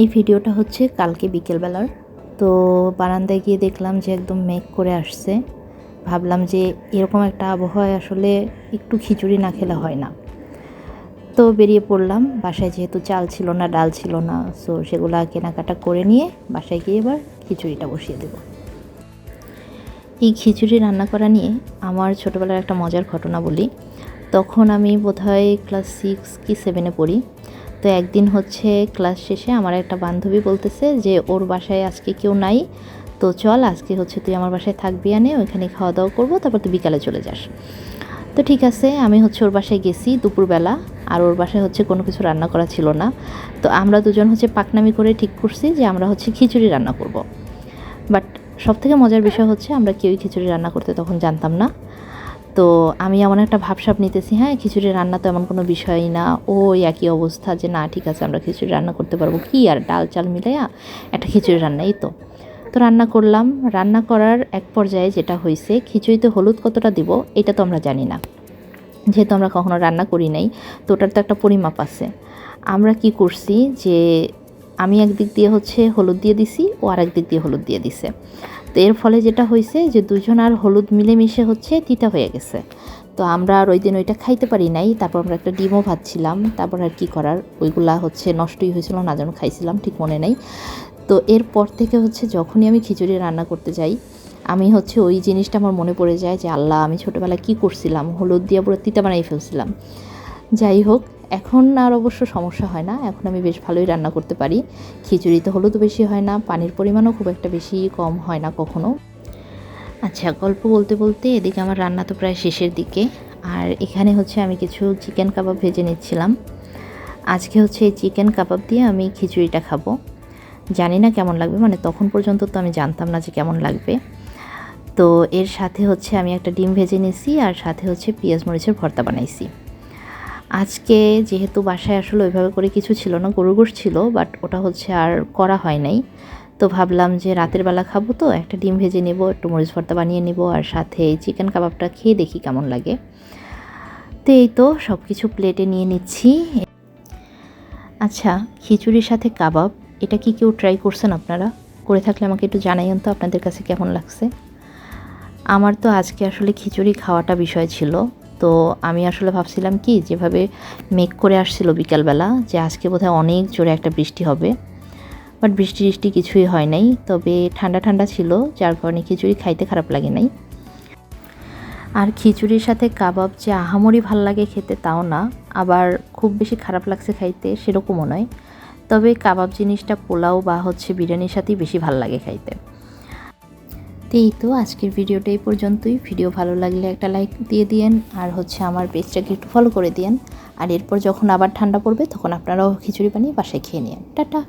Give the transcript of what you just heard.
এই ভিডিওটা হচ্ছে কালকে বিকেলবেলার। তো বারান্দায় গিয়ে দেখলাম যে একদম মেঘ করে আসছে। ভাবলাম যে এরকম একটা আবহাওয়ায় আসলে একটু খিচুড়ি না খেলে হয় না। তো বেরিয়ে পড়লাম, বাসায় যেহেতু চাল ছিল না, ডাল ছিল না সো সেগুলা কেনাকাটা করে নিয়ে বাসায় গিয়ে এবার খিচুড়িটা বসিয়ে দেব। এই খিচুড়ি রান্না করা নিয়ে আমার ছোটোবেলার একটা মজার ঘটনা বলি। তখন আমি বোধহয় ক্লাস সিক্স কি সেভেনে পড়ি। তো একদিন হচ্ছে ক্লাস শেষে আমার একটা বান্ধবী বলতেছে যে, ওর বাসায় আজকে কেউ নাই, তো চল আজকে হচ্ছে তুই আমার বাসায় থাকবি আনে, ওইখানে খাওয়া দাওয়া করব, তারপর তুই বিকালে চলে যাস। তো ঠিক আছে, আমি হচ্ছে ওর বাসায় গেছি দুপুরবেলা, আর ওর বাসায় হচ্ছে কোনো কিছু রান্না করা ছিল না। তো আমরা দুজন হচ্ছে পাকনামি করে ঠিক করছি যে, আমরা হচ্ছে খিচুড়ি রান্না করব। বাট সবথেকে মজার বিষয় হচ্ছে আমরা কেউই খিচুড়ি রান্না করতে তখন জানতাম না। তো আমি এমন একটা ভাবসাব নিতেছি হ্যাঁ খিচুড়ি রান্না তো এমন কোনো বিষয়ই না। ও একই অবস্থা যে, না, ঠিক আছে, আমরা খিচুড়ি রান্না করতে পারব। কি আর ডাল চাল মিলাইয়া একটা খিচুড়ি রান্নাই তো। তো রান্না করলাম। রান্না করার এক পর্যায়ে যেটা হয়েছে খিচুড়িতে হলুদ কতটা দিব, এটা তো আমরা জানি না। যেহেতু আমরা কখনো রান্না করি নাই, তো ওটার তো একটা পরিমাপ আছে। আমরা কি করছি যে, আমি একদিক দিয়ে হচ্ছে হলুদ দিয়ে দিছি, ও আর একদিক দিয়ে হলুদ দিয়ে দিছে। তো এর ফলে যেটা হয়েছে যে দুজন আর হলুদ মিলেমিশে হচ্ছে তিতা হয়ে গেছে। তো আমরা আর ওই দিন ওইটা খাইতে পারি নাই, তারপর আমরা একটা ডিমও ভাজছিলাম, তারপর আর কি করার, ওইগুলা হচ্ছে নষ্টই হয়েছিল না যেন খাইছিলাম ঠিক মনে নেই। তো এরপর থেকে হচ্ছে যখনই আমি খিচুড়ি রান্না করতে যাই, আমি হচ্ছে ওই জিনিসটা আমার মনে পড়ে যায় যে আল্লাহ আমি ছোটোবেলায় কী করছিলাম, হলুদ দিয়ে পুরো তিতা বানাই ফেলছিলাম। যাই হোক এখন আর অবশ্য সমস্যা হয় না। এখন আমি বেশ ভালোই রান্না করতে পারি। খিচুড়িতে হলুদ বেশি হয় না, পানির পরিমাণও খুব একটা বেশি কম হয় না কখনো। আচ্ছা গল্প বলতে বলতে এদিকে আমার রান্না তো প্রায় শেষের দিকে। আর এখানে হচ্ছে আমি কিছু চিকেন কাবাব ভেজে নিচ্ছিলাম। আজকে হচ্ছে এই চিকেন কাবাব দিয়ে আমি খিচুড়িটা খাব। জানি না কেমন লাগবে মানে তখন পর্যন্ত তো আমি জানতাম না যে কেমন লাগবে। তো এর সাথে হচ্ছে আমি একটা ডিম ভেজে নিয়েছি আর সাথে হচ্ছে পেঁয়াজ মরিচের ভর্তা বানাইছি। আজকে যেহেতু বাসায় আসলে ওইভাবে করে কিছু ছিল না গরু গোশ ছিল বাট ওটা হচ্ছে আর করা হয় নাই। তো ভাবলাম যে রাতের বেলা খাব তো, একটা ডিম ভেজে নেব, একটু মরিচ ভর্তা বানিয়ে নেব, আর সাথে চিকেন কাবাবটা খেয়ে দেখি কেমন লাগে। তো এই তো সব কিছু প্লেটে নিয়ে নিচ্ছি। আচ্ছা খিচুড়ির সাথে কাবাব, এটা কি কেউ ট্রাই করছেন আপনারা? করে থাকলে আমাকে একটু জানাইন তো আপনাদের কাছে কেমন লাগছে। আমার তো আজকে আসলে খিচুড়ি খাওয়াটা বিষয় ছিল। তো আমি আসলে ভাবছিলাম কি, যেভাবে মেঘ করে আসছিল বিকালবেলা যে আজকে বোধহয় অনেক জোরে একটা বৃষ্টি হবে। বাট বৃষ্টি বৃষ্টি কিছুই হয় নাই, তবে ঠান্ডা ঠান্ডা ছিল, যার কারণে খিচুড়ি খাইতে খারাপ লাগে নাই। আর খিচুড়ির সাথে কাবাব যে আহামরি ভালো লাগে খেতে তাও না, আবার খুব বেশি খারাপ লাগছে খাইতে সেরকমও নয়। তবে কাবাব জিনিসটা পোলাও বা হচ্ছে বিরিয়ানির সাথেই বেশি ভালো লাগে খাইতে। তো এই তো আজকের ভিডিওটা এই পর্যন্তই। ভিডিও ভালো লাগলে একটা লাইক দিয়ে দিয়েন, আর হচ্ছে আমার পেজটাকে একটু ফলো করে দিয়েন। আর এরপর যখন আবার ঠান্ডা পড়বে, তখন আপনারাও খিচুড়ি বানিয়ে বাসায় খেয়ে নিন টাটা!